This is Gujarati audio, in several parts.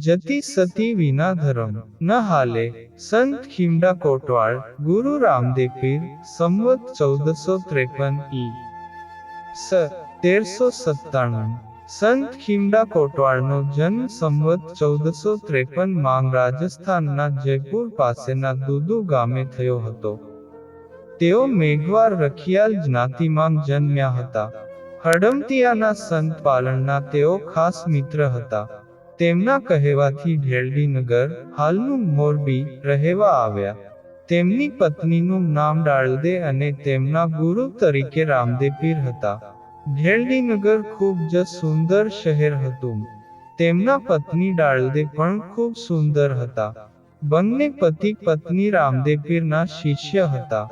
જતી સતી વિના ધર્મ. ન હાલે. સંત ખીમડા કોટવાળ, ગુરુ રામદેવ પીર, સંવત ચૌદસો ત્રેપન ઈ. સ, તેરસો સત્તાણું. સંત ખીમડા કોટવાળનો જન્મ સંવત ચૌદસો ત્રેપન માંગ રાજસ્થાનના જયપુર પાસેના દુદુ ગામે થયો હતો. તેઓ મેઘવાર રખિયાલ જ્ઞાતિમાં જન્મ્યા હતા. હડમતિયાના સંત પાલણના તેઓ ખાસ મિત્ર હતા. તેમના કહેવાથી ઢેલડીનગર હાલનું મોરબી રહેવા આવ્યા. તેમની પત્નીનું નામ ડાળદે અને તેમના ગુરુ તરીકે રામદેવ પીર હતા. ઢેલડીનગર ખૂબ જ સુંદર શહેર હતું. તેમના પત્ની ડાળદે પણ ખૂબ સુંદર હતા. બંને પતિ પત્ની રામદેવ પીરના શિષ્ય હતા.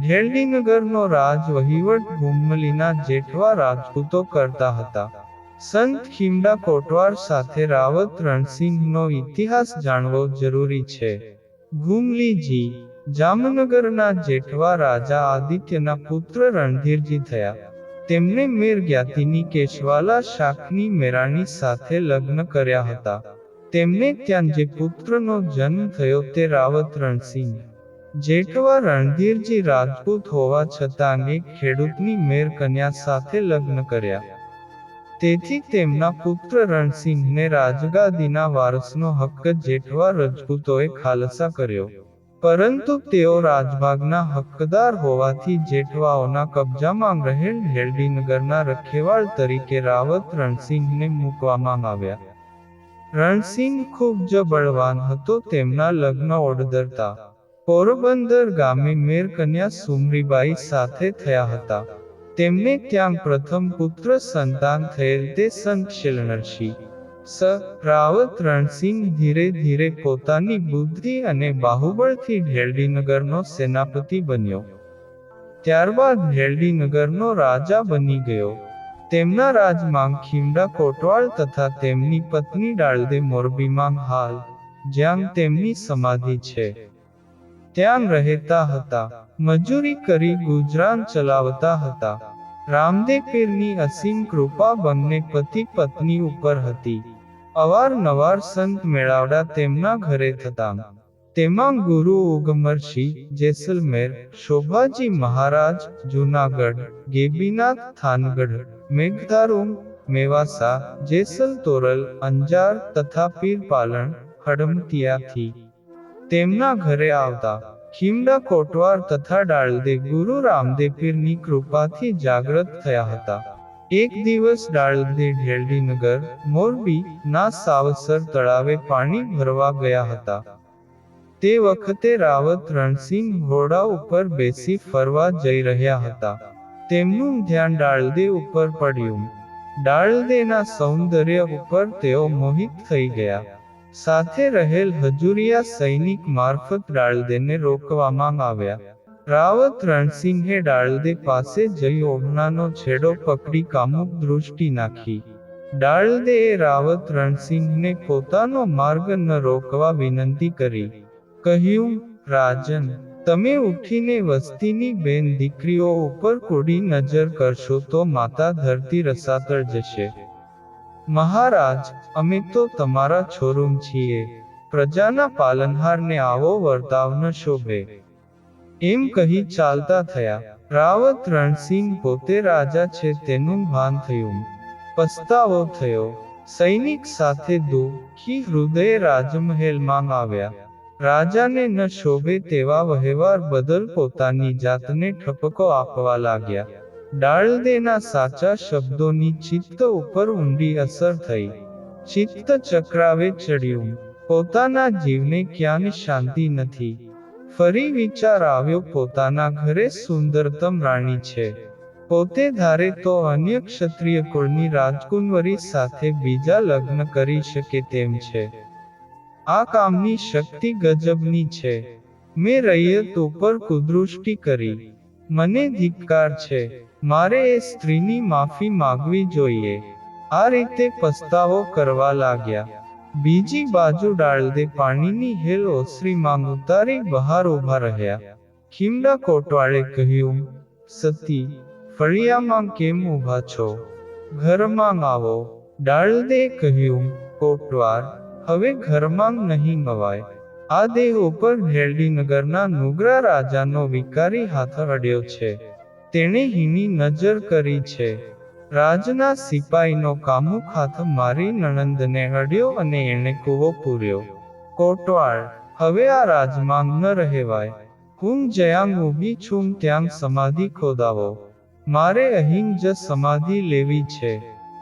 ઢેલડીનગરનો રાજ વહીવટ ઘુમલીના જેઠવા રાજપૂતો કરતા હતા. સંત ખીમડા કોટવાર સાથે રાવત રણસિંહનો ઇતિહાસ જાણવો જરૂરી છે. ઘુમલીજી જામનગરના જેઠવા રાજા આદિત્યના પુત્ર રણધીરજી થયા. તેમણે મેર જ્ઞાતિની કેશવાલા શાખની મેરાણી સાથે લગ્ન કર્યા હતા. તેમને ત્યાં જે પુત્રનો જન્મ થયો તે રાવત રણસિંહ. જેઠવા રણધીરજી રાજપૂત હોવા છતાં એક ખેડૂતની મેર કન્યા સાથે લગ્ન કર્યા. તેથી તેમના પુત્ર રણસિંહને રાજગાદીના વારસનો હક્ક જેઠવા રજપૂતોએ ખાલસા કર્યો. પરંતુ તેઓ રાજભાગના હક્કદાર હોવાથી જેઠવાઓના કબજામાં રહેલ હેલડીનગરના રખેવાળ તરીકે રાવત રણસિંહને મૂકવામાં આવ્યા. રણસિંહ ખૂબ જ બળવાન હતો, તેમના લગ્ન ઓડદરતા. પોરબંદર ગામે મેર કન્યા સુમરીબાઈ સાથે થયા હતા. તેમને ત્યાં પ્રથમ પુત્ર સંતાન થયેલ તે સંત શિલનરશી સ. રાવત રણસિંહ ધીરે ધીરે પોતાની બુદ્ધિ અને બાહુબળથી ઢેલડીનગરનો સેનાપતિ બન્યો. ત્યારબાદ ઢેલડીનગરનો રાજા બની ગયો. તેમના રાજમાં ખીમડા કોટવાળ તથા તેમની પત્ની ડાળદે મોરબીમાં હાલ, જ્યાં તેમની સમાધિ છે. ત્યાં રહેતા હતા. મજૂરી કરી ગુજરાન ચલાવતા હતા. રામદેવ અસીમ કૃપા બંને પતિ પત્ની ઉપર હતી. અવારનવાર સંત મેળાવડા તેમના ઘરે થતા. તેમાં ગુરુ ઉગમરસિંહ જેસલમેર, શોભાજી મહારાજ, જૂનાગઢ, ગેબીનાથ, થાનગઢ મેઘધારુમ મેવાસા, જેસલ તોરલ, અંજાર તથા પીરપાલણ, હડમતિયાથી તેમના ઘરે આવતા ખીમડા કોટવાર તથા ડાળદે ગુરુ રામદેવ પીરની કૃપાથી જાગૃત થયા હતા. એક દિવસ ડાળદે ઢેલડીનગર મોરબી ના સાવસર તળાવે પાણી ભરવા ગયા હતા. તે વખતે રાવત રણસિંહ ઘોડા ઉપર બેસી ફરવા જઈ રહ્યા હતા. તેમનું ધ્યાન ડાળદે ઉપર પડ્યું. ડાળદેના સૌંદર્ય ઉપર તેઓ મોહિત થઈ ગયા. સાથે રહેલ હજુરિયા સૈનિક મારફત ડાળદેને રોકવામાં આવ્યા. રાવત રણસિંહે ડાળદે પાસે જઈ ઓઢણાનો છેડો પકડી કામુક દૃષ્ટિ નાખી. ડાળદેએ રાવત રણસિંહને પોતાનો માર્ગ ન રોકવા વિનંતી કરી. કહ્યું, રાજન, તમે ઉઠીને વસ્તીની બેન દીકરીઓ ઉપર કોડી નજર કરશો તો માતા ધરતી રસાતળ જશે. મહારાજ, અમે તો તમારા છોરુમ છીએ. પ્રજાના પાલનહારને આવો વર્તાવ ન શોભે. એમ કહી ચાલતા થયા. રાવત રણસિંહ પોતે રાજા છે તેનું ભાન થયું. પસ્તાવો થયો. સૈનિક સાથે દુઃખી હૃદય રાજમહેલમાં આવ્યા. રાજાને ન શોભે તેવા વહેવાર બદલ પોતાની જાતને ઠપકો આપવા લાગ્યા. ડાળદેના સાચા શબ્દોની ચિત્ત ઉપર ઊંડી અસર થઈ. ચિત્ત ચક્રાવે ચડ્યું. પોતાના જીવને ક્યાંય શાંતિ નથી. ફરી વિચાર આવ્યો, પોતાના ઘરે સુંદરતમ રાણી છે. પોતે ધારે તો અન્ય ક્ષત્રિય કુળની રાજકુંવરી સાથે બીજા લગ્ન કરી શકે તેમ છે. આ કામની શક્તિ ગજબની છે. મેં રૈયત ઉપર કુદૃષ્ટિ કરી. મને ધિક્કાર છે. મારે એ સ્ત્રીની માફી માગવી જોઈએ. આ રીતે પસ્તાવો કરવા લાગ્યા. બીજી બાજુ ડાળદે પાણીની હેલ ઓસરીમાં ઉતારી બહાર ઊભા રહ્યા. ખીમડા કોટવાળે કહ્યું, સતી, ફળિયામાં કેમ ઊભા છો? ઘરમાં આવો. ડાળદે કહ્યું, કોટવાર, હવે ઘરમાં નહીં મવાય આ દેહ ઉપર ઢેરડીનગરના નુગરા રાજાનો વિકારી હાથ અડ્યો છે. તેણે હીની નજર કરી છે. રાજના સિપાઈનો કામુક હાથ મારી નણંદને અડ્યો અને એણે કૂવો પૂર્યો. કોટવાળ, હવે આ રાજમાં ન રહેવાય. હું જ્યાં ઊભી છું ત્યાં સમાધિ ખોદાવો. મારે અહીં જ સમાધિ લેવી છે.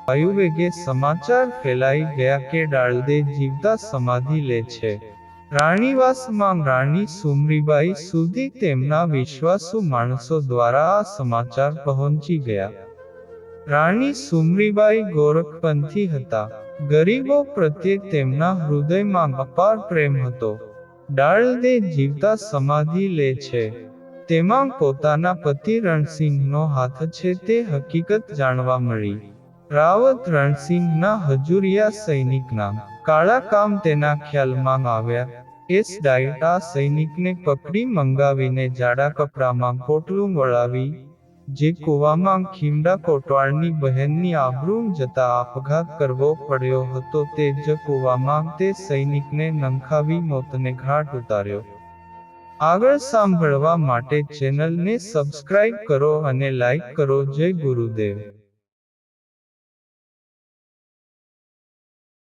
વાયુવેગે સમાચાર ફેલાઈ ગયા કે ડાળદે જીવતા સમાધિ લે છે. રાણીવાસમાં રાણી સુમરીબાઈ સુધી તેમના વિશ્વાસુ માણસો દ્વારા આ સમાચાર પહોંચી ગયા. રાણી સુમરીબાઈ ગોરખપંથી હતા. ગરીબો પ્રત્યે તેમના હૃદયમાં અપાર પ્રેમ હતો. ડાળદે જીવતા સમાધિ લે છે. તેમાં પોતાના પતિ રણસિંહનો હાથ છે તે હકીકત જાણવા મળી. રાવત રણસિંહના હજુરિયા સૈનિકના કાળા કામ તેના ખ્યાલમાં આવ્યા. એસ ડાયટ સૈનિકને પકડી મંગાવીને જાડા કપડામાં કોટલું વળાવી, જે કૂવામાં ખીમડા કોટવાળની બહેનની આબરૂ જતા આપઘાત કરવો પડ્યો હતો તે જ કૂવામાં તે સૈનિકને નંખાવી મોતને ઘાટ ઉતાર્યો. આગળ સાંભળવા માટે ચેનલને સબસ્ક્રાઇબ કરો અને લાઇક કરો. જય ગુરુદેવ.